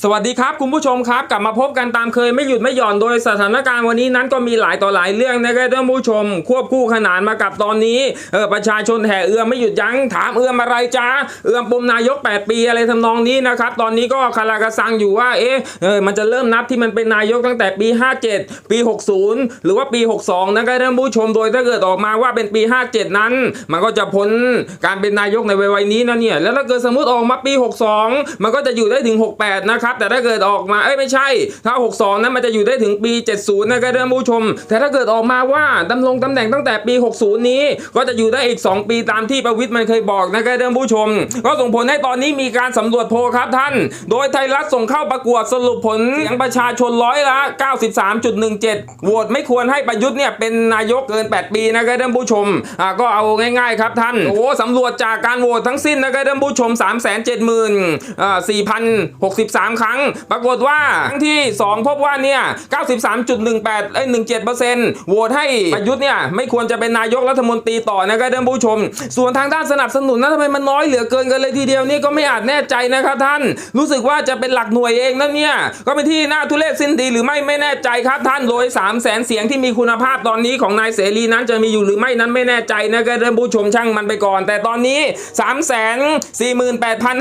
สวัสดีครับคุณผู้ชมครับ กลับมาพบกันตามเคยไม่หยุดไม่หย่อนโดยสถานการณ์วันนี้นั้นก็มีหลายต่อหลายเรื่องนะครับท่านผู้ชม ควบคู่ขนานมากับตอนนี้เออประชาชนแห่เอื้อมไม่หยุดยั้งถามเอื้อมอะไรจ้าเอื้อมปมนายก 8 ปีอะไรทำนองนี้นะครับ ตอนนี้ก็คาราคาซังอยู่ว่าเอ๊ะเออมันจะเริ่มนับที่มันเป็นนายกตั้งแต่ปี 57 ปี 60 หรือว่าปี 62นะครับท่านผู้ชมโดยถ้าเกิดออกมาว่าเป็นปี 57 นั้น มันก็จะพ้นการเป็นนายกในวัยนี้นะเนี่ยแล้วถ้าเกิดสมมติออกมาปี 62 มันก็จะอยู่ได้ถึง 68นะครับแต่ถ้าเกิดออกมาเอ้ยไม่ใช่ถ้า 62 นั้นมันจะอยู่ได้ถึงปี 70 นะครับท่านผู้ชม แต่ถ้าเกิดออกมาว่าดำรงตำแหน่งตั้งแต่ปี 60 นี้ ก็จะอยู่ได้อีก 2 ปีตามที่ประวิตรมันเคยบอกนะครับท่านผู้ชม ก็ส่งผลให้ตอนนี้มีการสำรวจโพลครับท่าน โดยไทยรัฐส่งเข้าประกวดสรุปผลเสียงประชาชนร้อยละ 93.17โหวตไม่ควรให้ประยุทธ์เนี่ยเป็นนายกเกิน 8 ปีนะครับท่านผู้ชมอ่าก็เอาง่ายๆครับท่านโอ้สำรวจจากการโหวตทั้งสิ้นนะครับท่านผู้ชม 370,000อ่า4,063ครั้ง ปรากฏว่าครั้งที่ 2 พบว่าเนี่ย 93.18เอ้ย17%โหวตให้ประยุทธ์เนี่ย ไม่ควรจะเป็นนายกรัฐมนตรีต่อนะครับท่านผู้ชม ส่วนทางด้านสนับสนุนนะทำไมมันน้อยเหลือเกินกันเลยทีเดียวนี่ก็ไม่อาจแน่ใจนะครับท่าน รู้สึกว่าจะเป็นหลักหน่วยเองนะเนี่ย ก็เป็นที่น่าทุเรศสิ้นดีหรือไม่ไม่แน่ใจครับท่านโดย3 0 0แสนเสียงที่มีคุณภาพตอนนี้ของนายเสรีนั้นจะมีอยู่หรือไม่นั้นไม่แน่ใจนะครับท่านผู้ชมช่างมันไปก่อน แต่ตอนนี้ 3 4 8 5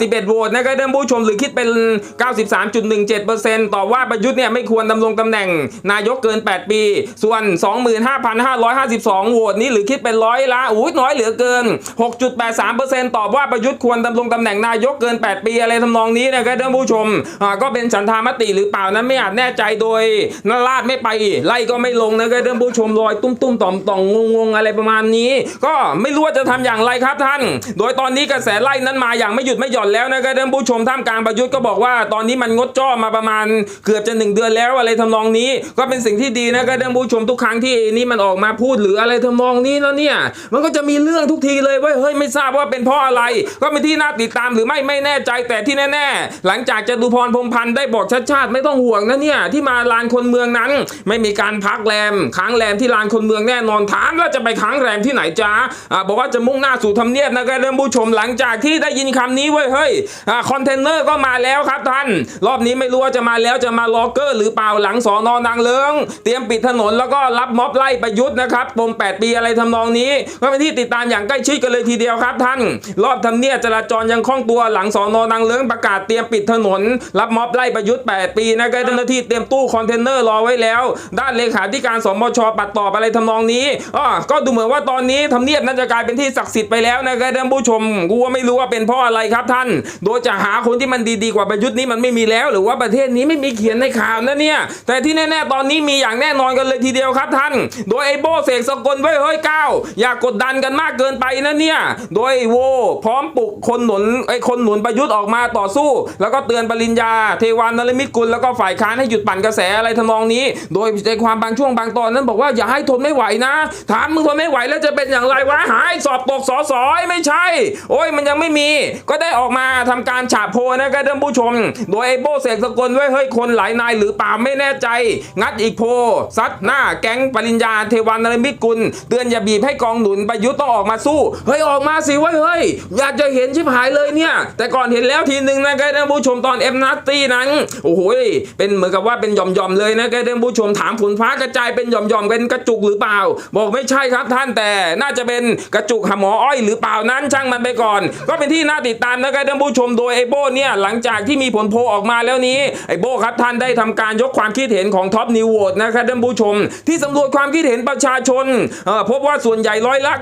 11โหวตนะครับท่านผู้ชมหรือคิดเป็น 93.17%ต่อว่าประยุทธ์เนี่ยไม่ควรดำรงตำแหน่ง นายกเกิน 8 ปี ส่วน 25,552โหวตนี้หรือคิดเป็นร้อยละอุ้ยน้อยเหลือเกิน 6.83%ตอบว่าประยุทธ์ควรดำรงตำแหน่งนายกเกิน 8 ปีอะไรทำนองนี้นะครับท่านผู้ชมก็เป็นฉันทามติหรือเปล่านั้นไม่อาจแน่ใจโดยนราดไม่ไป ไล่ก็ไม่ลงนะครับท่านผู้ชมลอยตุ้มตุ้มต่อมต่องงงงอะไรประมาณนี้ ก็ไม่รู้ว่าจะทำอย่างไรครับท่าน โดยตอนนี้กระแสไล่นั้นมาอย่างไม่หยุดไม่หย่อนแล้วนะครับท่านผู้ชมท่ามกลางประยุทธ์ก็บอกว่าตอนนี้มันงดจ้อมาประมาณเกือบจะหนึ่งเดือนแล้วอะไรทำนองนี้ ก็เป็นสิ่งที่ดีนะครับท่านผู้ชมทุกครั้งที่นี่มันออกมาพูดหรืออะไรทำนองนี้แล้วเนี่ย มันก็จะมีเรื่องทุกทีเลยเว้ยเฮ้ยไม่ทราบว่าเป็นเพราะอะไร ก็เป็นที่น่าติดตามหรือไม่ไม่แน่ใจแต่ที่แน่ ๆ หลังจากจตุพรพรมพันธ์ได้บอกชัดชาติไม่ต้องห่วงนะเนี่ยที่มาลานคนเมืองนั้น ไม่มีการพักแรมค้างแรมที่ลานคนเมืองแน่นอนถามแล้วจะไปค้างแรมที่ไหนจ้าอ่าบอกว่าจะมุ่งหน้าสู่ทำเนียบนะครับท่านผู้ชมหลังจากที่ได้ยินคำนี้เว้ยเฮ้ยอ่าคอนเทนเนอร์ก็มาแล้วครับท่าน รอบนี้ไม่รู้ว่าจะมาแล้วจะมาล็อกเกอร์หรือเปล่าหลังสอนอนางเลิง เตรียมปิดถนนแล้วก็รับม็อบไล่ประยุทธ์นะครับปม8 ปีอะไรทำนองนี้ก็เป็นที่ติดตามอย่างใกล้ชิดกันเลยทีเดียวครับท่าน รอบทำเนียบจราจรยังคล่องตัวหลังสอนอนางเลิงประกาศเตรียมปิดถนน รับม็อบไล่ประยุทธ์ 8 ปีนะครับเจ้าหน้าที่เตรียมตู้คอนเทนเนอร์รอไว้แล้ว ด้านเลขาธิการสมชปัดตอบอะไรทำนองนี้อ๋อก็ดูเหมือนว่าตอนนี้ทำเนียบน่าจะกลายเป็นที่ศักดิ์สิทธิ์ไปแล้วนะครับท่านผู้ชมกูว่าไม่รู้ว่าเป็นเพราะอะไรครับท่าน โดยจะหาคนที่มันดีกว่าประยุทธ์นี้มันไม่มีแล้ว หรือว่าประเทศนี้ไม่มีเขียนในข่าวนะเนี่ย แต่ที่แน่ๆตอนนี้มีอย่างแน่นอนกันเลยทีเดียวครับท่าน โดยไอ้โบเสกสกลไว้เฮ้ยก้าวอย่ากดดันกันมากเกินไปนะเนี่ย โดยโว พร้อมปลุกคนหนุนไอ้คนหนุนประยุทธ์ออกมาต่อสู้ แล้วก็เตือนปริญญา เทวานนรมิตรกุลแล้วก็ฝ่ายค้านให้หยุดปั่นกระแสอะไรทำนองนี้ โดยใจความบางช่วงบางตอนนั้นบอกว่าอย่าให้ทนไม่ไหวนะ ถามมึงทนไม่ไหวแล้วจะเป็นอย่างไรวะหายสอบตกสอสอยไม่ใช่ โอ้ยมันยังไม่มี ก็ได้ออกมาทำการฉาบโพนะครับท่านผู้ชม โดยไอ้โบเสกสกลไว้เฮ้ยคนหลายนายหรือเปล่าไม่แน่ใจ งัดอีกโพซัดหน้าแก๊งปริญญาเทวานนรมิตกุล เตือนอย่าบีบให้กองหนุนประยุทธ์ต้องออกมาสู้ เฮ้ยออกมาสิเว้ยเฮ้ยอยากจะเห็นชิบหายเลยเนี่ย แต่ก่อนเห็นแล้วทีหนึ่งนะครับท่านผู้ชมตอนเอ็มนัตตี้นั้นโอ้โหเป็นเหมือนกับว่าเป็นหย่อมๆเลยนะครับท่านผู้ชมถามฝนฟ้ากระจายเป็นหย่อมๆเป็นกระจุกหรือเปล่า บอกไม่ใช่ครับท่านแต่น่าจะเป็นกระจุกหาหมออ้อยหรือเปล่านั้นช่างมันไปก่อน ก็เป็นที่น่าติดตามนะครับท่านผู้ชมโดยไอโบเนี่ยหลังจากที่มีผลโพออกมาแล้วนี้ ไอโบครับท่านได้ทำการยกความคิดเห็นของท็อปนิวโหวตนะครับท่านผู้ชม ที่สำรวจความคิดเห็นประชาชนพบว่าส่วนใหญ่ร้อยละ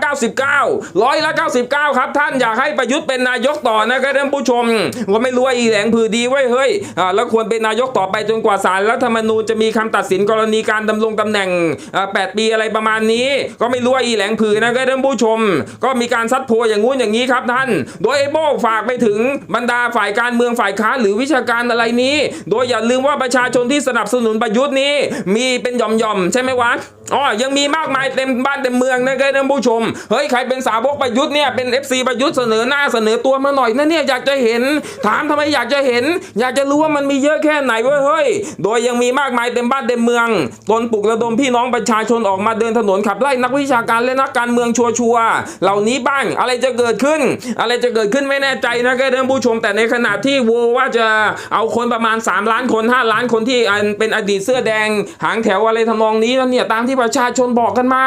99ร้อยละ99 ครับท่านอยากให้ประยุทธ์เป็นนายกต่อนะครับท่านผู้ชมว่าไม่รู้ว่าอีแหลงผือดีไว้เฮ้ยอ่าแล้วควรเป็นนายกต่อไปจนกว่าศาลรัฐธรรมนูญจะมีคำตัดสินกรณีการดำรงตำแหน่งอ่า8ปีอะไรประมาณนี้ ก็ไม่รู้ว่าอีแหลงผือนะครับท่านผู้ชม ก็มีการซัดโพอย่างงู้นอย่างนี้ครับท่าน โดยไอโบฝากไปถึงบรรดาฝ่ายการเมืองฝ่ายายค้านหรือวิชาการอะไรนี้ โดยอย่าลืมว่าประชาชนที่สนับสนุนประยุทธ์นี้ มีเป็นหย่อมๆใช่ไหมวะ อ๋อยังมีมากมายเต็มบ้านเต็มเมืองนะครับท่านผู้ชม เฮ้ยใครเป็นสาวกประยุทธ์เนี่ยเป็น FC ประยุทธ์เสนอหน้าเสนอตัวมาหน่อยนะเนี่ยอยากจะเห็น ถามทำไมอยากจะเห็น อยากจะรู้ว่ามันมีเยอะแค่ไหนเว้ยเฮ้ย โดยยังมีมากมายเต็มบ้านเต็มเมืองตนปลุกระดมพี่น้องประชาชนออกมาเดินถนนขับไล่นักวิชาการและนักการเมืองชัวร์ๆเหล่านี้บ้างอะไรจะเกิดขึ้น อะไรจะเกิดขึ้นไม่แน่ใจนะครับท่านผู้ชม แต่ในขณะที่โวว่าจะเอาคนประมาณ 3 ล้านคน 5 ล้านคนที่เป็นอดีตเสื้อแดง หางแถวอะไรทำนองนี้แล้วเนี่ยตามที่ประชาชนบอกกันมา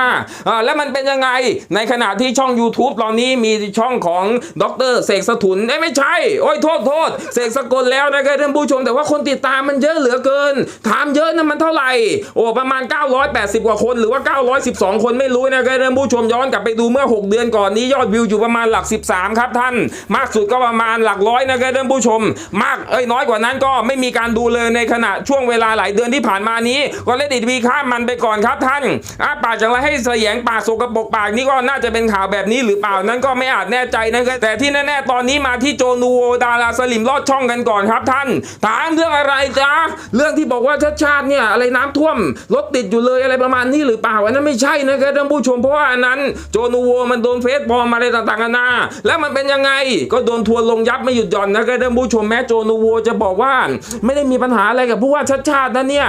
อ่าแล้วมันเป็นยังไง ในขณะที่ช่อง YouTube ตอนนี้มีช่องของดรเสกสถุนเอ้ยไม่ใช่ โอ้ยโทษโทษเสกสกลแล้วนะครับท่านผู้ชม แต่ว่าคนติดตามมันเยอะเหลือเกิน ถามเยอะนะมันเท่าไหร่ โอ้ประมาณ 980 กว่าคนหรือว่า 912 คนไม่รู้นะครับท่านผู้ชมย้อนกลับไปดูเมื่อ 6 เดือนก่อนนี้ยอดวิวอยู่ประมาณหลัก 13 ครับท่าน มากสุดก็ประมาณหลักร้อยนะครับท่านผู้ชม มากเอ้ยน้อยกว่านั้นก็ไม่มีการดูเลยในขณะช่วงเวลาหลายเดือนที่ผ่านมานี้ก็เลดิตวีข้ามมันไปก่อนครับท่านอาปากจังไรให้เสียงปากสกปรกปากนี่ก็น่าจะเป็นข่าวแบบนี้หรือเปล่านั้นก็ไม่อาจแน่ใจนะครับแต่ที่แน่ๆตอนนี้มาที่โจนูโวดาราสลิมลอดช่องกันก่อนครับท่าน ถามเรื่องอะไรจ๊ะเรื่องที่บอกว่าชาติชาติเนี่ยอะไรน้ำท่วมรถติดอยู่เลยอะไรประมาณนี้หรือเปล่าอันนั้นไม่ใช่นะครับท่านผู้ชมเพราะว่าอันนั้น โจนูโวมันโดนเฟซปลอมมาอะไรต่างๆนานาแล้วมันเป็นยังไงก็โดนทัวร์ลงยับไม่หยุดหย่อนนะครับท่านผู้ชมแม้โจนูโวจะบอกว่า ไม่ได้มีปัญหาอะไรกับผู้ว่าชาติชาตินะเนี่ย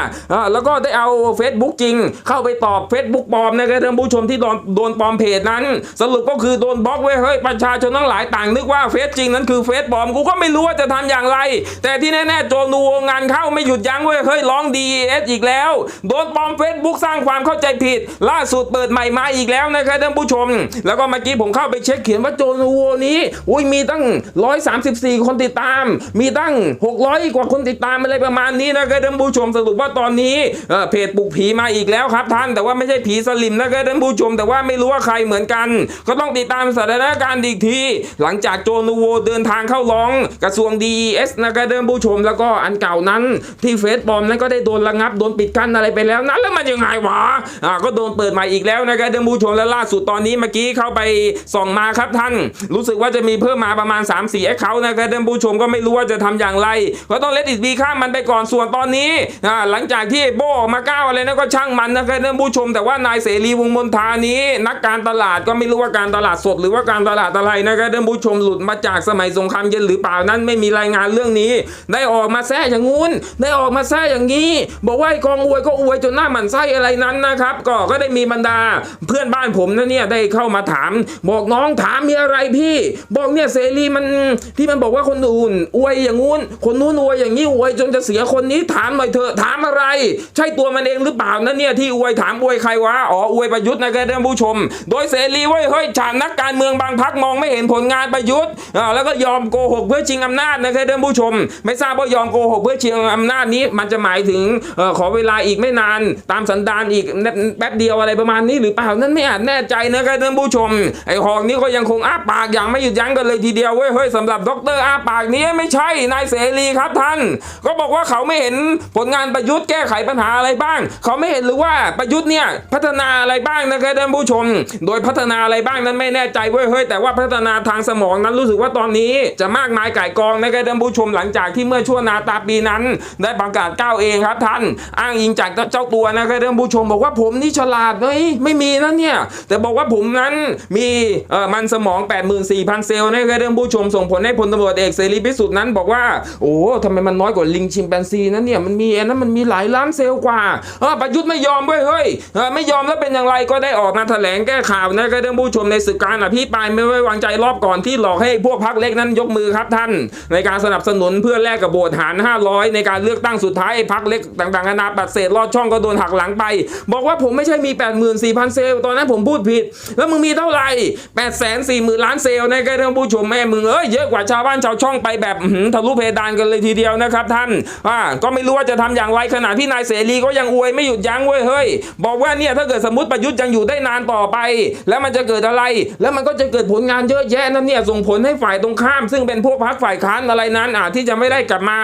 แล้วก็ได้เอา Facebook จริงเข้าไปตอบ Facebook ปลอมนะครับท่านผู้ชมที่โดนโดนปลอมเพจนั้น สรุปก็คือโดนบล็อกไว้เฮ้ยประชาชนทั้งหลายต่างนึกว่าเฟซจริงนั้นคือเฟซปลอมกูก็ไม่รู้ว่าจะทำอย่างไร แต่ที่แน่ๆโจนูโวงานเข้าไม่หยุดยั้งเว้ยเฮ้ยร้อง DES อีกแล้ว โดนปลอม Facebook สร้างความเข้าใจผิด ล่าสุดเปิดใหม่มาอีกแล้วนะครับท่านผู้ชม แล้วก็เมื่อกี้ผมเข้าไปเช็คเขียนว่าโจนูโวนี้อุ้ยมีตั้ง 134 คนติดตาม มีตั้ง 600 กว่าคนติดตามอะไรประมาณนี้นะครับท่านผู้ชมสรุปว่าตอนนี้เเพจปลุกผีมาอีกแล้วครับท่านแต่ว่าไม่ใช่ผีสลิมนะครับท่านผู้ชม แต่ว่าไม่รู้ว่าใครเหมือนกัน ก็ต้องติดตามสถานการณ์อีกที หลังจากโจนูโวเดินทางเข้าร้อง กระทรวง DES นะครับท่านผู้ชม แล้วก็อันเก่านั้น ที่เฟซบอมนั้นก็ได้โดนระงับโดนปิดกั้นอะไรไปแล้วนั้นแล้วมันยังไงวะอ่าก็โดนเปิดใหม่อีกแล้วนะครับท่านผู้ชมและล่าสุดตอนนี้เมื่อกี้เข้าไปส่องมาครับท่าน รู้สึกว่าจะมีเพิ่มมาประมาณ 3 4แอคเคาท์นะครับท่านผู้ชมก็ไม่รู้ว่าจะทำอย่างไรก็ต้องเลดอิดบีข้ามมันไปก่อนส่วนตอนนี้อ่าหลังจากที่โบออกมาก้าวอะไรนะก็ช่างมันนะครับานผู้ชม แต่ว่านายเสรีวงมนทานี้ นักการตลาดก็ไม่รู้ว่าการตลาดสด หรือว่าการตลาดอะไรนะครับท่านผู้ชมหลุดมาจากสมัยสงครามเย็นหรือเปล่านั้นไม่มีรายงานเรื่องนี้ ได้ออกมาแซ่อย่างงู้นได้ออกมาแซ่อย่างนี้ บอกว่าไอ้กองอวยก็อวยจนหน้าหมันไส้อะไรนั้นนะครับก็ก็ได้มีบรรดาเพื่อนบ้านผมนะเนี่ยได้เข้ามาถาม บอกน้องถามมีอะไรพี่ บอกเนี่ยเสรีมันที่มันบอกว่าคนอื่นอวยอย่างงู้น คนนู้นอวยอย่างนี้อวยจนจะเสียคนนี้ถามหน่อยเถอะถามอะไร ใช่ตัวมันเองหรือเปล่านะเนี่ยที่อวยถามอวยใครวะ อ๋ออวยประยุทธ์นะครับท่านผู้ชม โดยเสรีเว้ยเฮ้ยฉานนักการเมืองบางพักมองไม่เห็นผลงานประยุทธ์แล้วก็ยอมโกหกเพื่อชิงอำนาจนะครับท่านผู้ชม ไม่ทราบว่ายอมโกหกเพื่อชิงอำนาจนี้ มันจะหมายถึงอขอเวลาอีกไม่นาน ตามสันดานอีกแป๊บเดียวอะไรประมาณนี้หรือเปล่านั่นไม่อาจแน่ใจนะครับท่านผู้ชม ไอ้หอกนี้ก็ยังคงอ้าปากอย่างไม่หยุดยั้งกันเลยทีเดียวเว้ยเฮ้ยสำหรับดรอ้าปากนี้ไม่ใช่นายเสรีครับท่าน ก็บอกว่าเขาไม่เห็นผลงานประยุทธ์แก้ไขปัญหาอะไรบ้าง เขาไม่เห็นหรือว่าประยุทธ์เนี่ยพัฒนาอะไรบ้างนะครับท่านผู้ชม โดยพัฒนาอะไรบ้างนั้นไม่แน่ใจเว้ยเฮ้ยแต่ว่าพัฒนาทางสมองนั้นรู้สึกว่าตอนนี้จะมากมายไก่กองนะครับท่านผู้ชมหลังจากที่เมื่อช่วงนาตาปีนั้น ได้ประกาศก้าวเองครับท่านอ้างอิงจากเจ้าตัวนะครับท่านผู้ชมบอกว่าผมนี่ฉลาดเฮ้ยไม่มีนะเนี่ยแต่บอกว่าผมนั้นมีเอ่อมันสมอง 84,000 เซลล์นะครับท่านผู้ชมส่งผลให้พลตำรวจเอกเสรีพิสุทธิ์นั้นบอกว่าโอ้ทำไมมันน้อยกว่าลิงชิมแปนซีนั้นเนี่ยมันมีอันนั้นมันมีหลายล้านเซลล์กว่าเออประยุทธ์ไม่ยอมเว้ยเฮ้ยไม่ยอมแล้วเป็นอย่างไรก็ได้ออกมาแถลงแก้ข่าวนะครับท่านผู้ชมในศึกการอภิปรายไม่ไว้วางใจรอบก่อนที่หลอกให้พวกพรรคเล็กนั้นยกมือครับท่าน ในการสนับสนุนเพื่อแลกกับโบทหาร 500 ในการเลือกตั้งสุดท้ายพรรคเล็กต่างๆนานาปัดเศษลอดช่องก็โดนหักหลังไป บอกว่าผมไม่ใช่มี 84,000 เซลล์ตอนนั้นผมพูดผิด แล้วมึงมีเท่าไหร่8 4 0 0 0 0ล้านเซลล์นะครับท่านผู้ชมแม่มึงเอ้ยเยอะกว่าชาวบ้านชาวช่องไปแบบทะลุเพดานกันเลยทีเดียวนะครับท่านอ่าก็ไม่รู้ว่าจะทำอย่างไรขณะที่นายเสรีก็ยังอวยไม่หยุดยั้งเว้ยเฮ้ยบอกว่าเนี่ยถ้าเกิดสมมติประยุทธ์ยังอยู่ได้นานต่อไป แล้วมันจะเกิดอะไร แล้วมันก็จะเกิดผลงานเยอะแยะนั่นเนี่ยส่งผลให้ฝ่ายตรงข้าม ซึ่งเป็นพวกพรรคฝ่ายค้านอะไรนั้นอ่าที่จะไม่ได้กลับมา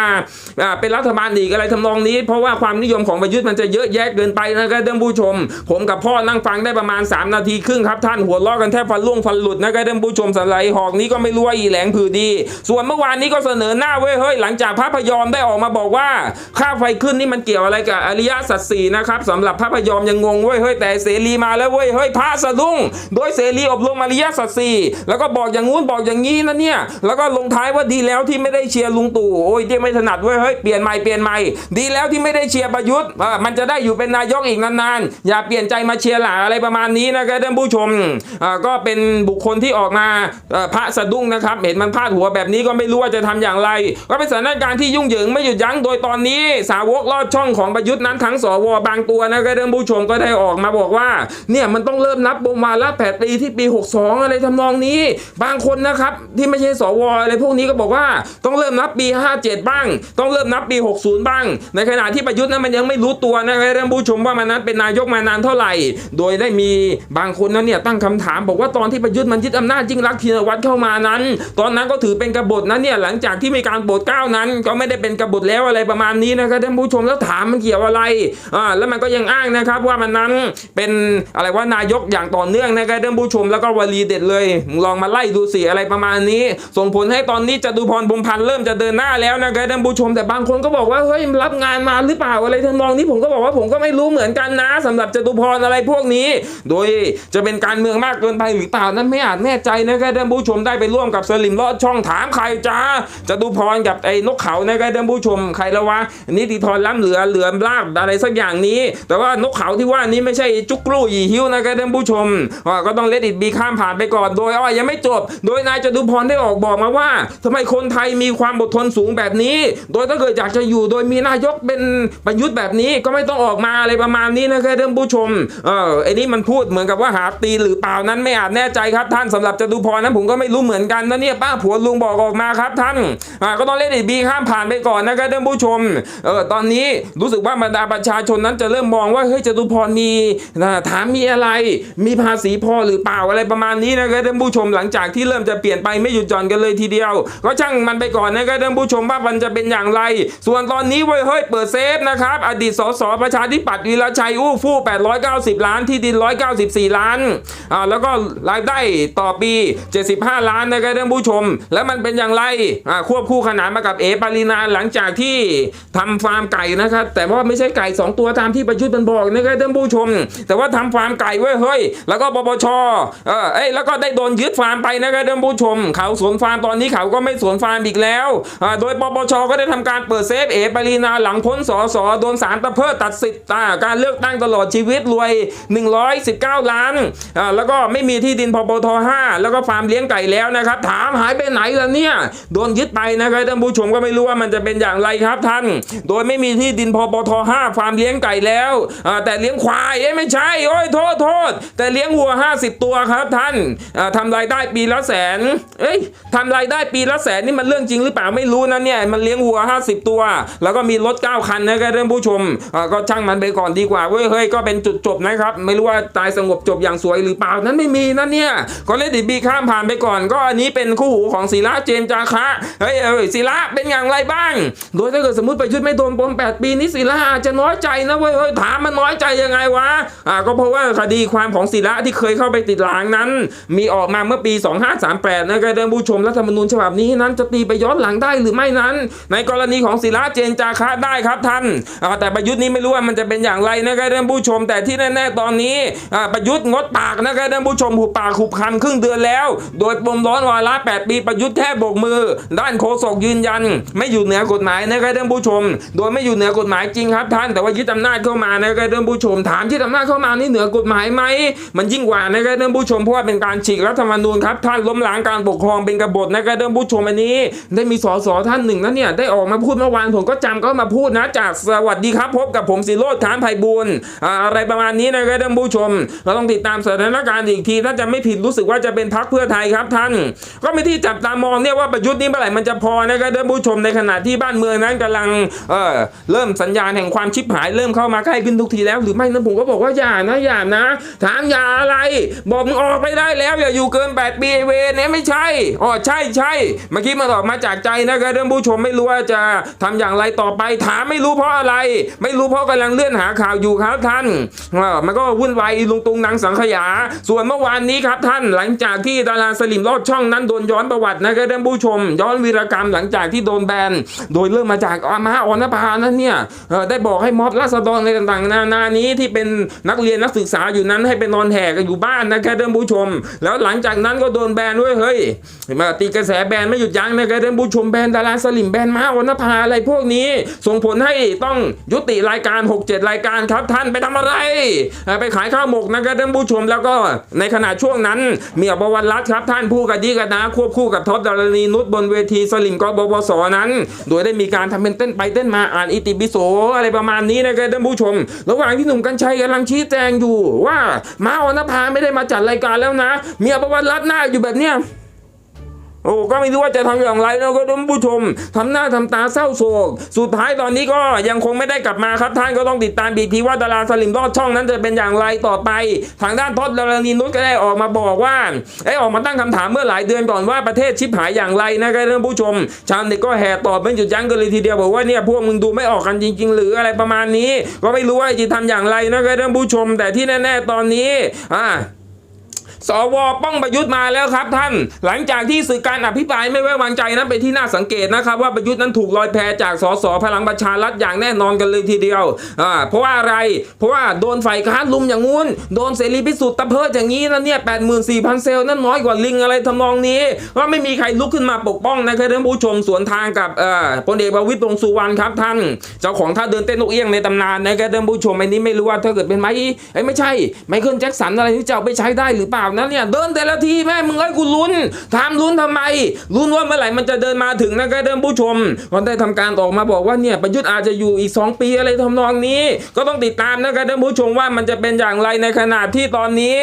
อ่าเป็นรัฐบาลอีกอะไรทำนองนี้ เพราะว่าความนิยมของประยุทธ์มันจะเยอะแยะเกินไปนะครับท่านผู้ชม ผมกับพ่อนั่งฟังได้ประมาณ 3 นาทีครึ่งครับท่านหัวเราะกันแทบฟันร่วงฟันหลุดนะครับท่านผู้ชมสไลด์หอกนี้ก็ไม่รู้ว่าอีแหลงผือดี ส่วนเมื่อวานนี้ก็เสนอหน้าเว้ยเฮ้ยหลังจากพระพยอมได้ออกมาบอกว่า ค่าไฟขึ้นนี่มันเกี่ยวอะไรกับอริยสัจสี่นะครับสำหรับภาพยอมยังงงเว้ยเฮ้ยแต่เสรีมาแล้วเว้ยเฮ้ยพระสะดุ้งโดยเสรีอบรมอริยสัจสี่แล้วก็บอกอย่างงู้นบอกอย่างนี้นะเนี่ยแล้วก็ลงท้ายว่าดีแล้วที่ไม่ได้เชียร์ลุงตู่โอ้ยเดียไม่ถนัดเว้ยเฮ้ยเปลี่ยนใหม่เปลี่ยนใหม่ดีแล้วที่ไม่ได้เชียร์ประยุทธ์มันจะได้อยู่เป็นนายกอีกนานๆอย่าเปลี่ยนใจมาเชียร์หลาอะไรประมาณนี้นะครับท่านผู้ชมก็เป็นบุคคลที่ออกมาพระสะดุ้งนะครับ เห็นมันพาดหัวแบบนี้ก็ไม่รู้ว่าจะทำอย่างไร ก็เป็นสถานการณ์ที่ยุ่งเหยิงไม่หยุดยั้งโดยตอนนี้ สาวกลอดช่องของประยุทธ์นั้นทั้งสวบางตัวนะครับท่านผู้ชมก็ได้ออกมาบอกว่าเนี่ยมันต้องเริ่มนับวงมาละแปดปีที่ปี 62 อะไรทำนองนี้ บางคนนะครับที่ไม่ใช่สวอะไรพวกนี้ก็บอกว่าต้องเริ่มนับปี 57 บ้าง ต้องเริ่มนับปี 60 บ้าง ในขณะที่ประยุทธ์นั้นมันยังไม่รู้ตัวนะครับท่านผู้ชมว่ามันนั้นเป็นนายกมานานเท่าไหร่ โดยได้มีบางคนนั้นเนี่ยตั้งคำถามบอกว่าตอนที่ประยุทธ์มันยึดอำนาจยิ่งรักชินวัตรเข้ามานั้น ตอนนั้นก็ถือเป็นกบฏนั้นเนี่ยหลังจากที่มีการโปรดเกล้านั้น ก็ไม่ได้เป็นกบฏแล้วอะไรประมาณนี้นะครับท่านผู้ชมแล้วถามมันเกี่ยวอะไรอ่าแล้วมันก็ยังอ้างนะครับว่ามันนั้นเป็นอะไรว่านายกอย่างต่อเนื่องนะครับท่านผู้ชมแล้วก็วลีเด็ดเลย ลองมาไล่ดูสิอะไรประมาณนี้ ส่งผลให้ตอนนี้จตุพรพรหมพันธ์เริ่มจะเดินหน้าแล้วนะครับท่านผู้ชมแต่บางคนก็บอกว่าเฮ้ยรับงานมาหรือเปล่าอะไรทำนองนี้ผมก็บอกว่าผมก็ไม่รู้เหมือนกันนะสำหรับจตุพรอะไรพวกนี้ โดยจะเป็นการเมืองมากเกินไปหรือเปล่านั้นไม่อาจแน่ใจนะครับท่านผู้ชมได้ไปร่วมกับสลิมลอดช่องถามใครจ้าจตุพรกับไอ้นกเขานะครับท่านผู้ชมใครละวะนิติธรล้ำเหลือเหลือมลาบอะไรสักอย่างนี้ แต่ว่านกเขาที่ว่านี้ไม่ใช่จุกกลู่หยีหิ้วนะครับท่านผู้ชมก็ต้องเลดอิดบีข้ามผ่านไปก่อนโดยอ้อยยังไม่จบ โดยนายจตุพรได้ออกบอกมาว่าทำไมคนไทยมีความอดทนสูงแบบนี้ โดยถ้าเกิดอยากจะอยู่โดยมีนายกเป็นประยุทธ์แบบนี้ก็ไม่ต้องออกมาอะไรประมาณนี้นะครับท่านผู้ชมเออไอ้นี่มันพูดเหมือนกับว่าหาตีหรือเปล่านั้นไม่อาจแน่ใจครับท่านสำหรับจตุพรนั้นผมก็ไม่รู้เหมือนกันนะเนี่ยป้าผัวลุงบอกออกมาครับท่านก็ต้องเล่นอีบีข้ามผ่านไปก่อนนะครับท่านผู้ชมเออตอนนี้รู้สึกว่าบรรดาประชาชนนั้นจะเริ่มมองว่าเฮ้ยจตุพรมีถามมีอะไร มีภาษีพอหรือเปล่าอะไรประมาณนี้นะครับท่านผู้ชมหลังจากที่เริ่มจะเปลี่ยนไปไม่หยุดหย่อนกันเลยทีเดียว ก็ช่างมันไปก่อนนะครับท่านผู้ชมว่ามันจะเป็นอย่างไร ส่วนตอนนี้เว้ยเฮ้ยเปิดเซฟนะครับ อดีตสสประชาธิปัตย์วีรชัยอู้ฟู่890 ล้านที่ดิน 194 ล้านอ่าแล้วก็รายได้ต่อปี 75 ล้านนะครับท่านผู้ชม แล้วมันเป็นอย่างไรอ่าควบคู่ขนานมากับเอปารินาหลังจากที่ทำฟาร์มไก่นะครับแต่ว่าไม่ใช่ไก่ 2 ตัวตามที่ประยุทธ์มันบอกนะครับท่านผู้ชม แต่ว่าทำฟาร์มไก่เว้ยเฮ้ยแล้วก็ปปชเออเอ้ยแล้วก็ได้โดนยึดฟาร์มไปนะครับท่านผู้ชม เขาสวนฟาร์มตอนนี้เขาก็ไม่สวนฟาร์มอีกแล้วโดยปปชก็ได้ทำการเปิดเซฟเอปรินาหลังพ้นสสโดนสารตะเพิดตัดสิทธิ์การเลือกตั้งตลอดชีวิตรวย 119 ล้านแล้วก็ไม่มีที่ดินพปท5แล้วก็ฟาร์มเลี้ยงไก่แล้วนะครับถามหายไปไหนล่ะเนี่ยโดนยึดไปนะครับท่านผู้ชมก็ไม่รู้ว่ามันจะเป็นอย่างไรครับท่าน โดยไม่มีที่ดินพปท5ฟาร์มเลี้ยงไก่แล้วแต่เลี้ยงควายเอ้ไม่ใช่โอ้ยโทษโทษ แต่เลี้ยงวัว 50 ตัวครับท่านอ่าทำรายได้ปีละแสนเอ้ยทำรายได้ปีละแสนนี่มันเรื่องจริงหรือเปล่าไม่รู้นะเนี่ยมันเลี้ยงวัว 50 ตัว แล้วก็มีรถ 9 คันนะครับท่านผู้ชมก็ช่างมันไปก่อนดีกว่าเว้ยเฮ้ยก็เป็นจุดจบนะครับ ไม่รู้ว่าตายสงบจบอย่างสวยหรือเปล่านั้นไม่มีนะเนี่ยก็เล่นดิบีข้ามผ่านไปก่อน ก็อันนี้เป็นคู่หูของศิลาเจมจาคะเฮ้ยเอ้ยศิลาเป็นอย่างไรบ้าง โดยถ้าเกิดสมมติไประยุทธ์ไม่โดนปม8ปีนี้ศิลาจจะน้อยใจนะเว้ยเฮ้ยถามมันน้อยใจยังไงวะอ่าก็เพราะว่าคดีความของศิลาที่เคยเข้าไปติดหลังนั้น มีออกมาเมื่อปี 2538นะครับท่านผู้ชมรัฐธรรมนูญฉบับนี้นั้นจะตีไปย้อนหลังได้หรือไม่นั้น ในกรณีของศิลาเจนจาคะได้ครับท่านอ่าแต่ประยุทธ์นี้ไม่รู้ว่ามันจะเป็นอย่างไรนะครับท่านผู้ชม แต่ที่แน่ๆตอนนี้อ่าประยุทธ์งดปากนะครับท่านผู้ชมหูปากขุบคำครึ่งเดือนแล้ว โดยปมร้อนวาระ8ปีประยุทธ์แค่โบกมือ ด้านโฆษกยืนยัน ไม่อยู่เหนือกฎหมายนะครับท่านผู้ชม โดยไม่อยู่เหนือกฎหมายจริงครับท่านแต่ว่ายึดอำนาจเข้ามานะครับท่านผู้ชมถามยึดอำนาจเข้ามานี่เหนือกฎหมายไหมมันยิ่งกว่านะครับท่านผู้ชมเพราะว่าเป็นการฉีกรัฐธรรมนูญครับท่านล้มล้างการปกครองเป็นกบฏนะครับท่านผู้ชมอันนี้ ได้มีสสท่านหนึ่งนะเนี่ยได้ออกมาพูดเมื่อวานผมก็จำก็มาพูดนะจากสวัสดีครับ พบกับผมสิโรธฐานไพบูลย์อ่าอะไรประมาณนี้นะครับท่านผู้ชม เราต้องติดตามสถานการณ์อีกทีถ้าจะไม่ผิดรู้สึกว่าจะเป็นพักเพื่อไทยครับท่าน ก็ไม่ที่จับตามองเนี่ยว่าประยุทธ์นี้เมื่อไหร่มันจะพอนะครับท่านผู้ชมในขณะที่บ้านเมืองนั้นกำลังเเริ่มสัญญาณแห่งความชิบหายเริ่มเข้ามาใกล้ขึ้นทุกทีแล้วหรือไม่นั้นผมก็บอกว่าอย่านะอย่านะ ถามอย่าอะไร บอกมึงออกไปได้แล้ว อย่าอยู่เกิน 8 ปีเวรเนี่ยไม่ใช่อ๋อใช่ใช่เมื่อกี้มันออกมาจากใจนะครับท่านผู้ชมไม่รู้ว่าจะทำอย่างไรต่อไป ถามไม่รู้เพราะอะไร ไม่รู้เพราะกำลังเลื่อนหาข่าวอยู่ครับท่านเออมันก็วุ่นวายลุงตุงนางสังขยา ส่วนเมื่อวานนี้ครับท่านหลังจากที่ดาราสลิมลอดช่องนั้นโดนย้อนประวัตินะครับท่านผู้ชม ย้อนวีรกรรมหลังจากที่โดนแบนโดยเริ่มมาจากอามาออนภานั้นเนี่ยได้บอกให้ม็อบราษฎรอะไรต่างๆนานานี้ที่เป็นนักเรียนนักศึกษาอยู่นั้นให้ไปนอนแหกกันอยู่บ้านนะครับท่านผู้ชม แล้วหลังจากนั้นก็โดนแบนด้วยเฮ้ยมาตีกระแสแบนไม่หยุดยั้งนะครับท่านผู้ชมแบนดาราสลิมแบนมาออนภาอะไรพวกนี้ ส่งผลให้ต้องยุติรายการ 6-7 รายการครับท่านไปทำอะไร ไปขายข้าวหมกนะครับท่านผู้ชมแล้วก็ในขณะช่วงนั้นมีอภวรรัตครับท่านผู้กระดีกระดาควบคู่กับท็อปดารณีนุชบนเวทีสลิมกบวสนั้น โดยได้มีการทำเป็นเต้นไปเต้นมาอ่านอิติปิโสอะไรประมาณนี้นะครับท่านผู้ชม ระหว่างพี่หนุ่มกัญชัยกำลังชี้แจงอยู่ว่า ม้าออนภาไม่ได้มาจัดรายการแล้วนะมีอภวรรัตน์หน้าอยู่แบบเนี้ย โอ้ก็ไม่รู้ว่าจะทำอย่างไรนะก็ท่านผู้ชมทำหน้าทำตาเศร้าโศก สุดท้ายตอนนี้ก็ยังคงไม่ได้กลับมาครับท่านก็ต้องติดตามบีทีว่าดาราสลิมรอดช่องนั้นจะเป็นอย่างไรต่อไป ทางด้านทศดารณีนุชก็ได้ออกมาบอกว่าไอ้ออกมาตั้งคำถามเมื่อหลายเดือนก่อนว่าประเทศชิบหายอย่างไรนะครับท่านผู้ชม ชาวเน็ตก็แห่ตอบไม่หยุดยั้งกันเลยทีเดียวบอกว่าเนี่ยพวกมึงดูไม่ออกกันจริง ๆ หรืออะไรประมาณนี้ ก็ไม่รู้ว่าจะทำอย่างไรนะครับท่านผู้ชม แต่ที่แน่ ๆ ตอนนี้อ่า สวป้องประยุทธ์มาแล้วครับท่าน หลังจากที่สื่อการอภิปรายไม่ไว้วางใจนั้นเป็นที่น่าสังเกตนะครับ ว่าประยุทธ์นั้นถูกลอยแพจากสสพลังประชารัฐอย่างแน่นอนกันเลยทีเดียวอ่าเพราะว่าอะไร เพราะว่าโดนฝ่ายค้านลุมอย่างงู้น โดนเสรีพิสุทธิ์ตะเพิดอย่างนี้นะเนี่ยแปดหมื่นสี่พันเซลนั่นน้อยกว่าลิงอะไรทำนองนี้ ว่าไม่มีใครลุกขึ้นมาปกป้องนะครับท่านผู้ชมสวนทางกับเอ่อพลเอกประวิตรวงสุวรรณครับท่าน เจ้าของท่าเดินเต้นนกเอี้ยงในตำนานนะครับท่านผู้ชมอันนี้ไม่รู้ว่าถ้าเกิดเป็นไม้ไอ้ไม่ใช่ไมเคิลแจ็คสันอะไรที่จะเอาไปใช้ได้หรือเปล่านะเนี่ยเดินแต่ละทีแม่มึงให้กูลุ้นถามลุ้นทำไมลุ้นว่าเมื่อไหร่มันจะเดินมาถึงนะครับท่านผู้ชมก็ได้ทำการออกมาบอกว่าเนี่ยประยุทธ์อาจจะอยู่อีก 2 ปีอะไรทำนองนี้ ก็ต้องติดตามนะครับท่านผู้ชมว่ามันจะเป็นอย่างไรในขณะที่ตอนนี้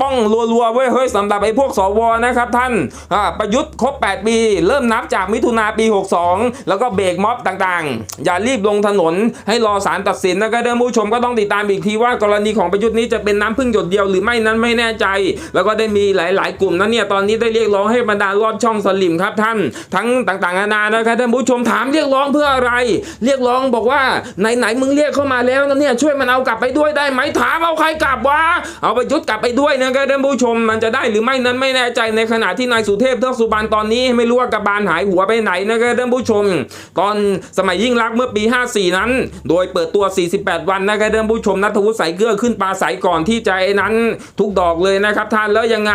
ป้องรัวๆไว้ยเฮ้ยสำหรับไอ้พวกสวนะครับท่านประยุทธ์ครบ 8 ปี เริ่มนับจากมิถุนาปี 62 แล้วก็เบรกม็อบต่างๆ อย่ารีบลงถนนให้รอศาลตัดสินนะครับท่านผู้ชมก็ต้องติดตามอีกทีว่ากรณีของประยุทธ์นี้จะเป็นน้ำพึ่งหยดเดียวหรือไม่นั้นไม่แน่ใจแล้วก็ได้มีหลาย ๆ กลุ่มนั้นเนี่ยตอนนี้ได้เรียกร้องให้บรรดารอดช่องสลิมครับท่านทั้งต่างๆนานานะครับท่านผู้ชมถามเรียกร้องเพื่ออะไร เรียกร้องบอกว่าไหนๆมึงเรียกเข้ามาแล้วนะเนี่ยช่วยมันเอากลับไปด้วยได้ไหมถามเอาใครกลับวะเอาประยุทธ์กลับไปด้วยนะครับท่านผู้ชมมันจะได้หรือไม่นั้นไม่แน่ใจในขณะที่นายสุเทพเทือกสุบรรณตอนนี้ไม่รู้ว่ากระบาลหายหัวไปไหนนะครับท่านผู้ชม ตอนสมัยยิ่งรักเมื่อปี 54 นั้น โดยเปิดตัว 48 วันนะครับท่านผู้ชมนัทวุฒิใสเกลือขึ้นปลาใสก่อนที่ใจนั้นทุกดอกเลยนะครับท่านแล้วยังไง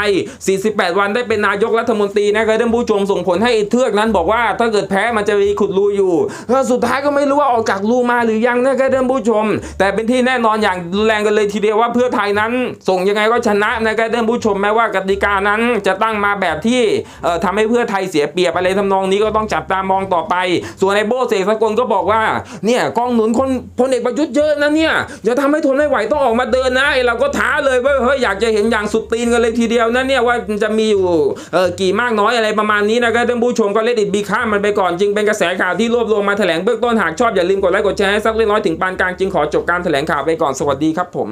48 วันได้เป็นนายกรัฐมนตรีนะครับท่านผู้ชมส่งผลให้เทือกนั้นบอกว่าถ้าเกิดแพ้มันจะมีขุดรูอยู่แล้วสุดท้ายก็ไม่รู้ว่าออกจากรูมาหรือยังนะครับท่านผู้ชม แต่เป็นที่แน่นอนอย่างแรงกันเลยทีเดียวว่าเพื่อไทยนั้น ส่งยังไงก็ชนะนะครับท่านผู้ชมแม้ว่ากติกานั้นจะตั้งมาแบบที่เอ่อทำให้เพื่อไทยเสียเปรียบอะไรทำนองนี้ก็ต้องจับตามองต่อไป ส่วนไอ้โบเสกสกลก็บอกว่าเนี่ยกองหนุนคนพลเอกประยุทธ์เยอะนะเนี่ยจะทำให้ทนไม่ไหวต้องออกมาเดินนะไอ้เราก็ท้าเลยว่าเฮ้ยอยากจะเห็นอย่างสุดตีนกันเลยทีเดียวนะเนี่ยว่าจะมีอยู่เออกี่มากน้อยอะไรประมาณนี้นะครับท่านผู้ชมก็เลดิตบีข้ามมันไปก่อนจึงเป็นกระแสข่าวที่รวบรวมมาแถลงเบื้องต้นหากชอบอย่าลืมกดไลค์กดแชร์ให้สักเล็กน้อยถึงปานกลางจึงขอจบการแถลงข่าวไปก่อนสวัสดีครับผม